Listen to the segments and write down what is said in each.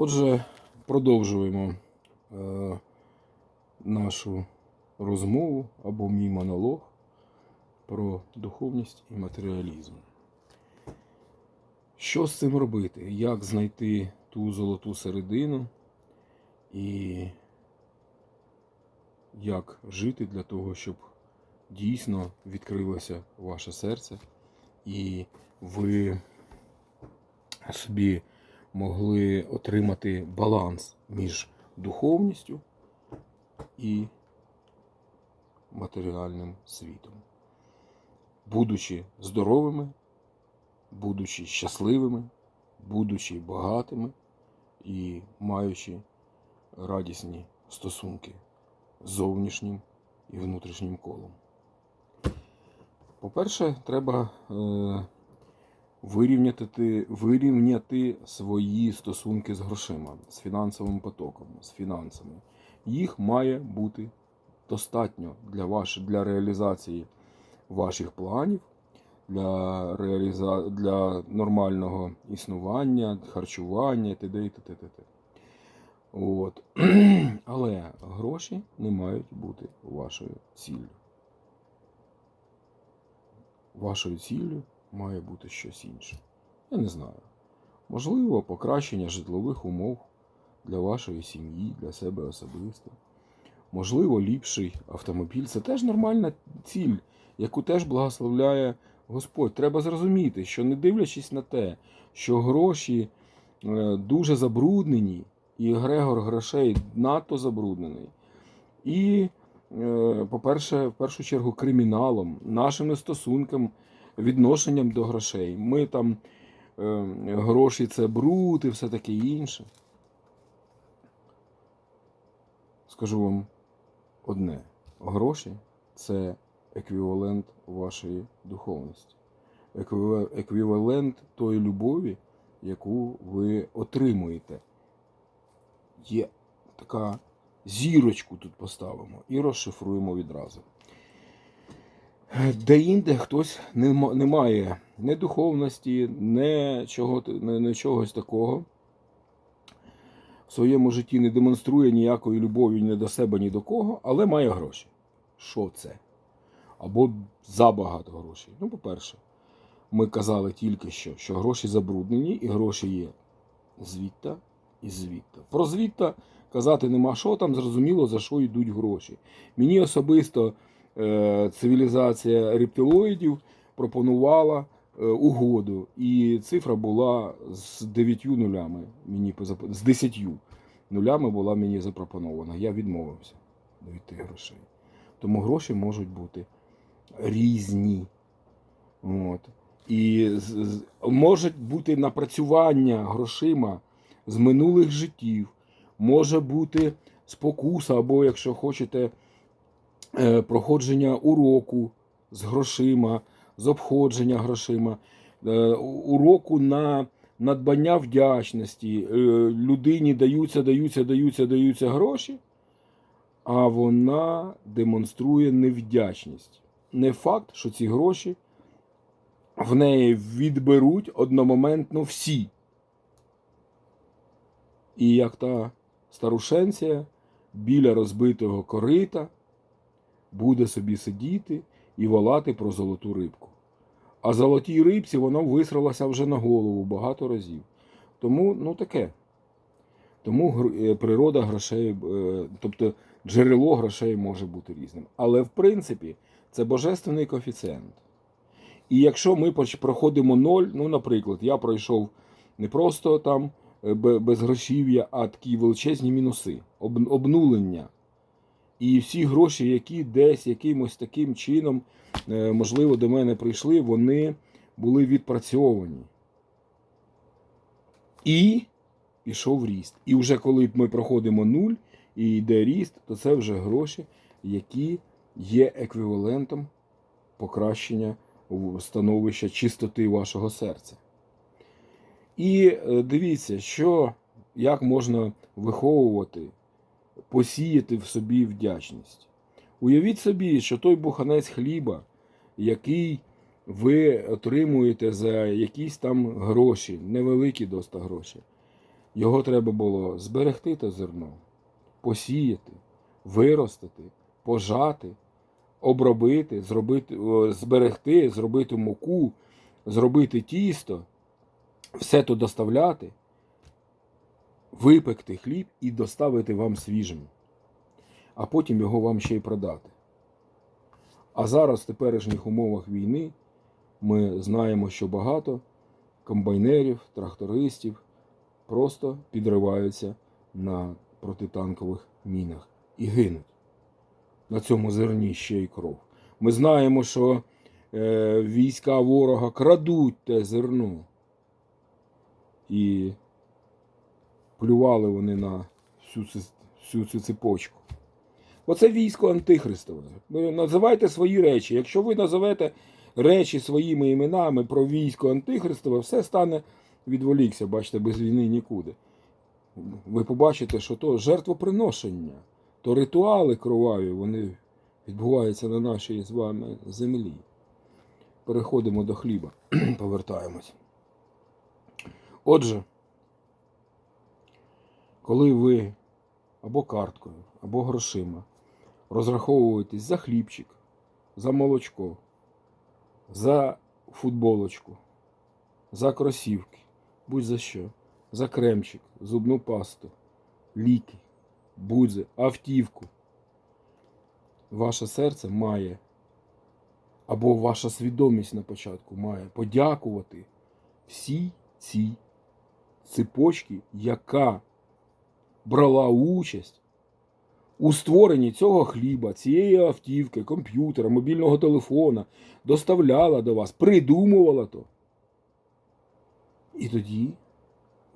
Отже, продовжуємо е, нашу розмову або мій монолог про духовність і матеріалізм. Що з цим робити? Як знайти ту золоту середину і як жити для того, щоб дійсно відкрилося ваше серце і ви собі могли отримати баланс між духовністю і матеріальним світом. Будучи здоровими, будучи щасливими, будучи багатими і маючи радісні стосунки з зовнішнім і внутрішнім колом. По-перше, треба е, вирівняти, вирівняти свої стосунки з грошима, з фінансовим потоком, з фінансами. Їх має бути достатньо для, ваш, для реалізації ваших планів, для, реаліза... для нормального існування, харчування т.д. і т.т. От. Але гроші не мають бути вашою ціллю. Вашою ціллю має бути щось інше. Я не знаю. Можливо, покращення житлових умов для вашої сім'ї, для себе особисто. Можливо, ліпший автомобіль. Це теж нормальна ціль, яку теж благословляє Господь. Треба зрозуміти, що не дивлячись на те, що гроші е, дуже забруднені, і Грегор грошей надто забруднений. І, е, по-перше, в першу чергу, криміналом, нашими стосунками, відношенням до грошей. Ми там е, гроші це бруд і все таке інше. Скажу вам одне: гроші це еквівалент вашої духовності, еквівалент тої любові, яку ви отримуєте. Є така зірочку тут поставимо і розшифруємо відразу. Де-інде хтось не, не має ні духовності, ні, чого, ні, ні чогось такого. В своєму житті не демонструє ніякої любові ні до себе, ні до кого, але має гроші. Що це? Або забагато грошей. Ну, по-перше, ми казали тільки що, що гроші забруднені, і гроші є звідта і звідта. Про звідта казати нема що там, зрозуміло, за що йдуть гроші. Мені особисто цивілізація рептилоїдів пропонувала е, угоду, і цифра була з 9 нулями. Мені з 10 нулями була мені запропонована. Я відмовився від тих грошей. Тому гроші можуть бути різні. От. І можуть бути напрацювання грошима з минулих життів, може бути спокуса, або, якщо хочете, е, проходження уроку з грошима, з обходження грошима, е, уроку на надбання вдячності. Е, Людині даються, даються, даються, даються гроші, а вона демонструє невдячність. Не факт, що ці гроші в неї відберуть одномоментно всі. І як та старушенція біля розбитого корита буде собі сидіти і волати про золоту рибку. А золотій рибці вона висралася вже на голову багато разів. Тому, ну таке. Тому е, природа грошей, е, тобто джерело грошей може бути різним. Але в принципі це божественний коефіцієнт. І якщо ми проходимо ноль, ну, наприклад, я пройшов не просто там е, бе- безгрошів'я, а такі величезні мінуси, обнулення. І всі гроші, які десь якимось таким чином, е, можливо, до мене прийшли, вони були відпрацьовані. І пішов ріст. І вже коли ми проходимо нуль і йде ріст, то це вже гроші, які є еквівалентом покращення становища чистоти вашого серця. І е, дивіться, що, як можна виховувати, посіяти в собі вдячність. Уявіть собі, що той буханець хліба, який ви отримуєте за якісь там гроші, невеликі доста гроші, Його треба було зберегти те зерно, посіяти, виростити, пожати, обробити, зробити, зберегти, зробити муку, зробити тісто, все то доставляти, випекти хліб і доставити вам свіжим, а потім його вам ще й продати. А зараз в теперішніх умовах війни ми знаємо, що багато комбайнерів, трактористів просто підриваються на протитанкових мінах і гинуть. На цьому зерні ще й кров. Ми знаємо, що е, війська ворога крадуть те зерно. І плювали вони на всю цю, всю цю цепочку. Оце військо антихристове. Називайте свої речі. Якщо ви назовете речі своїми іменами про військо антихристове, все стане відволікся, бачите, без війни нікуди. Ви побачите, що то жертвоприношення, то ритуали кроваві, вони відбуваються на нашій з вами землі. Переходимо до хліба, повертаємось. Отже, коли ви або карткою, або грошима розраховуєтесь за хлібчик, за молочко, за футболочку, за кросівки, будь-за що, за кремчик, зубну пасту, ліки, будь-за автівку. Ваше серце має, або ваша свідомість на початку має подякувати всій цій цепочці, яка брала участь у створенні цього хліба, цієї автівки, комп'ютера, мобільного телефона, доставляла до вас, придумувала то. І тоді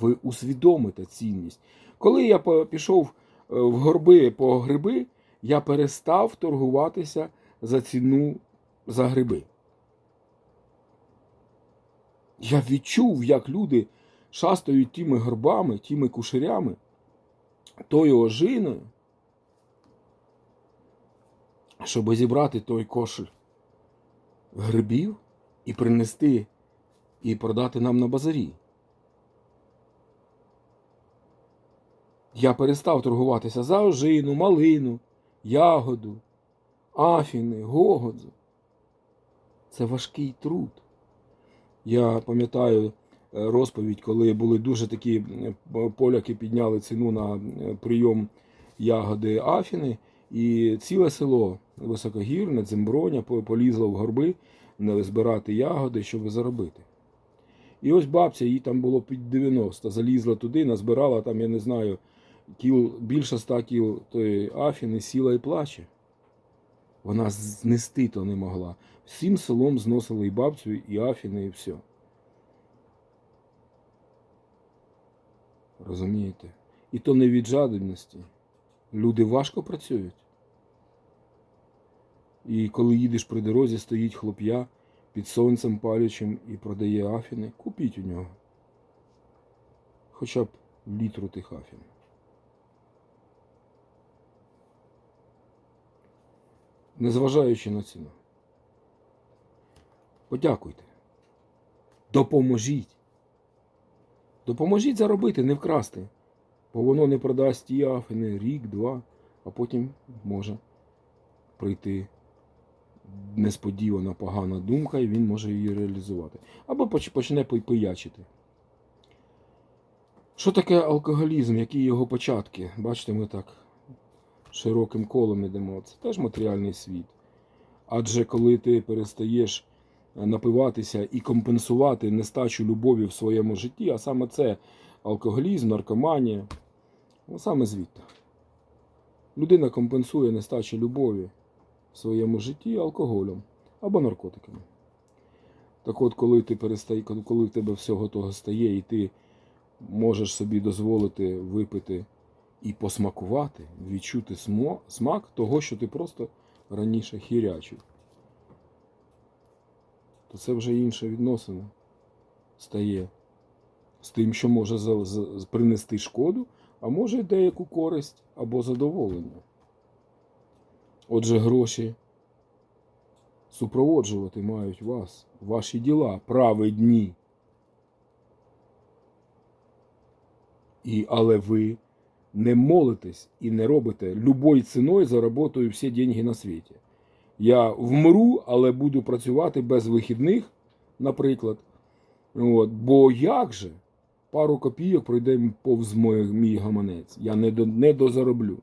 ви усвідомите цінність. Коли я пішов е, в горби по гриби, я перестав торгуватися за ціну за гриби. Я відчув, як люди шастають тими горбами, тими кушарями, тою ожиною, щоб зібрати той кошель грибів і принести і продати нам на базарі. Я перестав торгуватися за ожину, малину, ягоду, афіни, гогодзу. Це важкий труд. Я пам'ятаю розповідь, коли були дуже такі поляки підняли ціну на прийом ягоди афіни, і ціле село високогірне, Дземброня, полізло в горби збирати ягоди, щоб заробити. І ось бабця, їй там було під 90, залізла туди, назбирала там, я не знаю, кіл, більше 100 кіл тої афіни, сіла і плаче. Вона знести то не могла. Всім селом зносили і бабцю, і афіни, і все. Розумієте? І то не від жадібності. Люди важко працюють. І коли їдеш при дорозі, стоїть хлоп'я під сонцем палючим і продає афіни, купіть у нього. Хоча б літру тих афін. Незважаючи на ціну. Подякуйте. Допоможіть. Допоможіть заробити, не вкрасти. Бо воно не продасть ті афини рік, два, а потім може прийти несподівана погана думка, і він може її реалізувати. Або почне пиячити. Що таке алкоголізм? Які його початки? Бачите, ми так широким колом ідемо. Це теж матеріальний світ. Адже коли ти перестаєш напиватися і компенсувати нестачу любові в своєму житті, а саме це алкоголізм, наркоманія, ну саме звідти. Людина компенсує нестачу любові в своєму житті алкоголем або наркотиками. Так от, коли ти перестає, коли в тебе всього того стає, і ти можеш собі дозволити випити і посмакувати, відчути смак того, що ти просто раніше хірячив, то це вже інша відносина стає з тим, що може за- за- принести шкоду, а може деяку користь або задоволення. Отже, гроші супроводжувати мають вас, ваші діла, праведні. І, але ви не молитесь і не робите любою ціною заработаю всі деньги на світі. Я вмру, але буду працювати без вихідних, наприклад. От. Бо як же пару копійок пройде повз мій, мій гаманець? Я не, до, не дозароблю.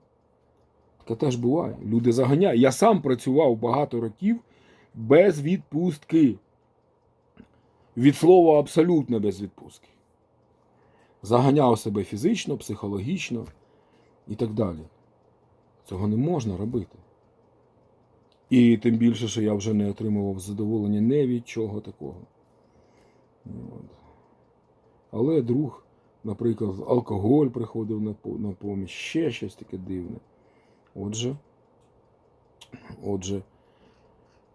Таке теж буває. Люди заганяють. Я сам працював багато років без відпустки. Від слова абсолютно без відпустки. Заганяв себе фізично, психологічно і так далі. Цього не можна робити. І тим більше, що я вже не отримував задоволення не від чого такого. От. Але друг, наприклад, алкоголь приходив на, на поміч, ще щось таке дивне. Отже, отже,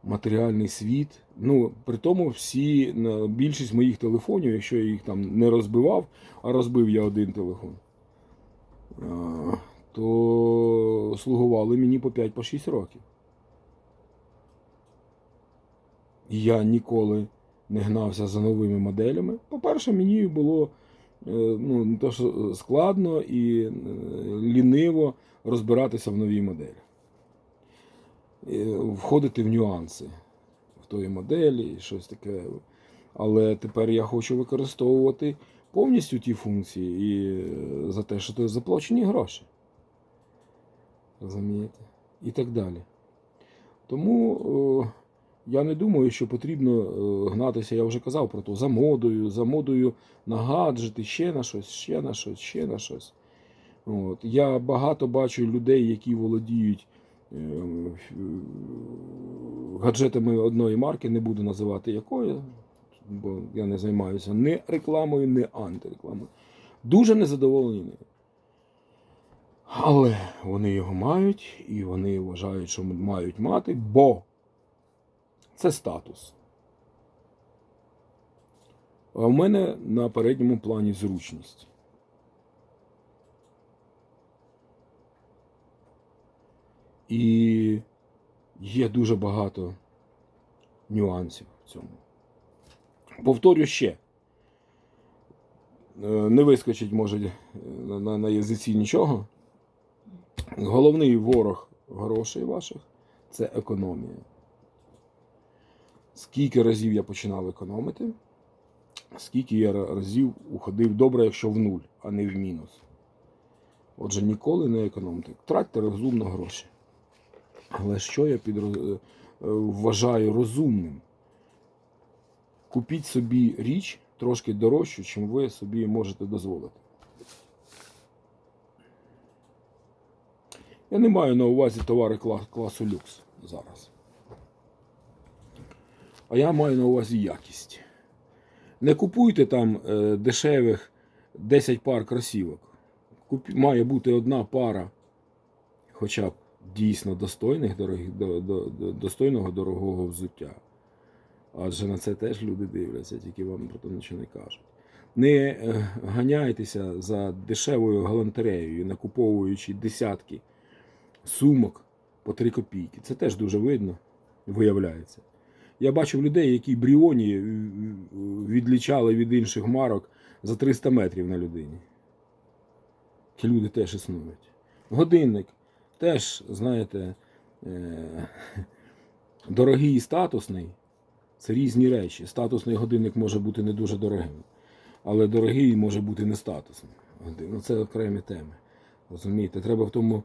матеріальний світ. Ну, при тому всі, більшість моїх телефонів, якщо я їх там не розбивав, а розбив я один телефон, то слугували мені по 5-6 років. І Я ніколи не гнався за новими моделями. По-перше, мені було е, ну, не то, що складно і е, ліниво розбиратися в новій моделі. Е, Входити в нюанси в тої моделі, і щось таке. Але тепер я хочу використовувати повністю ті функції і за те, що це заплачені гроші. Розумієте? І так далі. Тому я не думаю, що потрібно е, гнатися, я вже казав про то, за модою, за модою на гаджети, ще на щось, ще на щось, ще на щось. От. Я багато бачу людей, які володіють е, гаджетами одної марки, не буду називати якої, бо я не займаюся ні рекламою, ні антирекламою. Дуже незадоволені ним. Але вони його мають і вони вважають, що мають мати, бо це статус. А в мене на передньому плані зручність. І є дуже багато нюансів в цьому. Повторю ще. Е, Не вискочить, може, е, на, на, на язиці нічого. Головний ворог грошей ваших це економія. Скільки разів я починав економити, скільки я разів уходив добре, якщо в нуль, а не в мінус. Отже, ніколи не економте. Тратьте розумно гроші. Але що я під, е, вважаю розумним? Купіть собі річ трошки дорожчу, чим ви собі можете дозволити. Я не маю на увазі товари класу люкс зараз. А я маю на увазі якість. Не купуйте там е, дешевих 10 пар кросівок. Має бути одна пара, хоча б дійсно достойних, дорогих, до, до, до, достойного дорогого взуття. Адже на це теж люди дивляться, тільки вам про це нічого не кажуть. Не е, ганяйтеся за дешевою галантереєю, накуповуючи десятки сумок по 3 копійки. Це теж дуже видно, виявляється. Я бачив людей, які бріоні е, відлічали від інших марок за 300 метрів на людині. Ті люди теж існують. Годинник теж, знаєте, е, дорогий і статусний це різні речі. Статусний годинник може бути не дуже дорогим, але дорогий може бути не статусним. Ну, Це окремі теми. Розумієте, треба в тому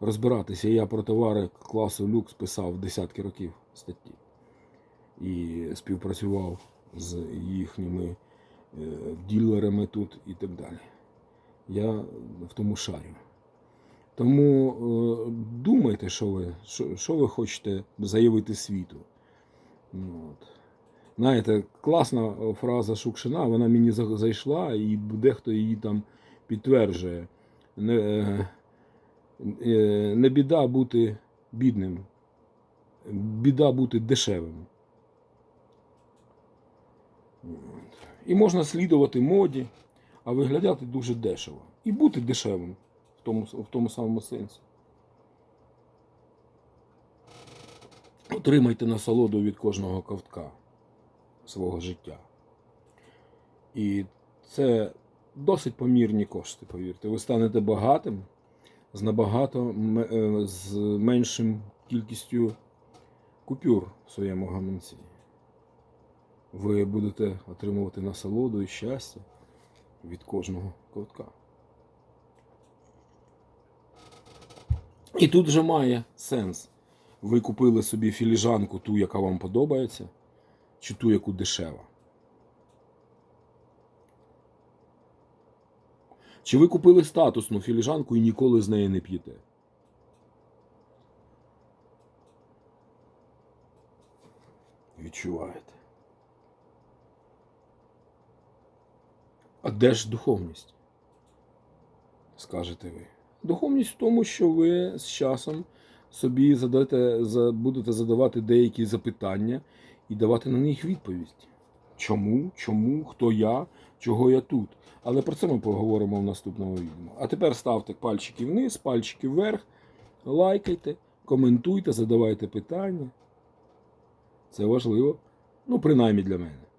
розбиратися. Я про товари класу люкс писав десятки років статті і співпрацював з їхніми е, ділерами тут і так далі. Я в тому шарю. Тому е, думайте, що ви, що, ви хочете заявити світу. От. Знаєте, класна фраза Шукшина, вона мені за- зайшла, і дехто її там підтверджує. Не, е, не біда бути бідним, біда бути дешевим. І можна слідувати моді, а виглядати дуже дешево. І бути дешевим в тому, в тому самому сенсі. Отримайте насолоду від кожного ковтка свого життя. І це досить помірні кошти, повірте. Ви станете багатим з набагато е, з меншим кількістю купюр в своєму гаманці. Ви будете отримувати насолоду і щастя від кожного ковтка. І тут вже має сенс. Ви купили собі філіжанку, ту, яка вам подобається, чи ту, яку дешева. Чи ви купили статусну філіжанку і ніколи з неї не п'єте? Відчуваєте. А де ж духовність? Скажете ви. Духовність в тому, що ви з часом собі задате, будете задавати деякі запитання і давати на них відповідь. Чому, чому, хто я, чого я тут. Але про це ми поговоримо в наступному відео. А тепер ставте пальчики вниз, пальчики вверх, лайкайте, коментуйте, задавайте питання. Це важливо. Ну, принаймні для мене.